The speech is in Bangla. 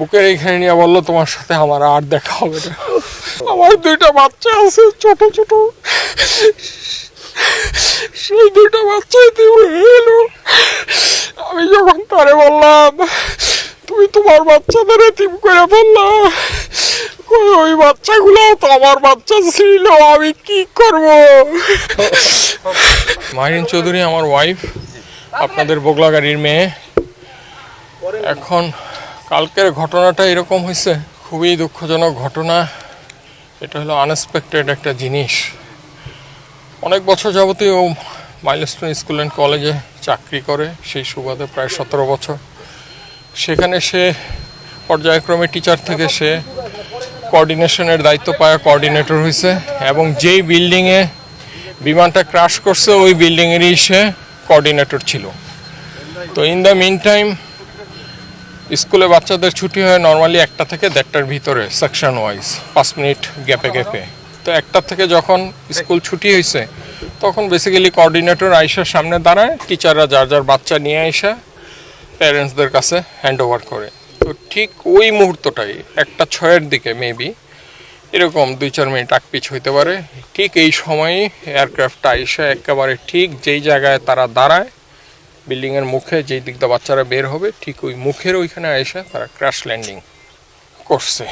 বুকের এইখানে নিয়ে বলল, তোমার সাথে আমার আর দেখা হবে না। আমার দুইটা বাচ্চা আছে, ছোট ছোট। সেই দুইটা বাচ্চাই তুমি এলো আমি যখন তারে বললাম, তুমি তোমার বাচ্চাদের এতিম করে বললা ওই বাচ্চাগুলো তো আমার বাচ্চা ছিল, আমি কি করব? মাহিন চৌধুরী আমার ওয়াইফ আপনাদের বগলা গাড়ির মেয়ে। এখন কালকের ঘটনাটা এরকম হয়েছে, খুবই দুঃখজনক ঘটনা। এটা হলো আনএক্সপেক্টেড একটা জিনিস। অনেক বছর যাবতীয় ও মাইলস্টোন স্কুল অ্যান্ড কলেজে চাকরি করে, সেই সুবাদে প্রায় সতেরো বছর। সেখানে সে পর্যায়ক্রমে টিচার থেকে সে কোঅর্ডিনেশনের দায়িত্ব পায় কোঅর্ডিনেটর হয়েছে এবং যেই বিল্ডিংয়ে বিমানটা ক্রাশ করছে, ওই বিল্ডিংয়েরই সে কোঅর্ডিনেটর ছিল। তো ইন দ্য মিন টাইম স্কুলে বাচ্চাদের ছুটি হয় নর্মালি একটা থেকে দেড়টার ভিতরে সেকশন ওয়াইজ পাঁচ মিনিট গ্যাপে গ্যাপে তো একটা থেকে যখন স্কুল ছুটি হয়েছে তখন বেসিক্যালি কোঅর্ডিনেটর আইসার সামনে দাঁড়ায় টিচাররা যার যার বাচ্চা নিয়ে আইসা প্যারেন্টসদের কাছে হ্যান্ড ওভার করে। তো ঠিক ওই মুহূর্তটাই, একটা ছয়ের দিকে মেবি এরকম দুই চার মিনিট আগ পিছ হইতে পারে। ঠিক এই সময়ই এয়ারক্রাফটটা আইসা একেবারে ঠিক যেই জায়গায় তারা দাঁড়ায় বিল্ডিংয়ের মুখে যেই দিকটা বাচ্চারা বের হবে, ঠিক ওই মুখের ওইখানে এসে তারা ক্র্যাশ ল্যান্ডিং করছে।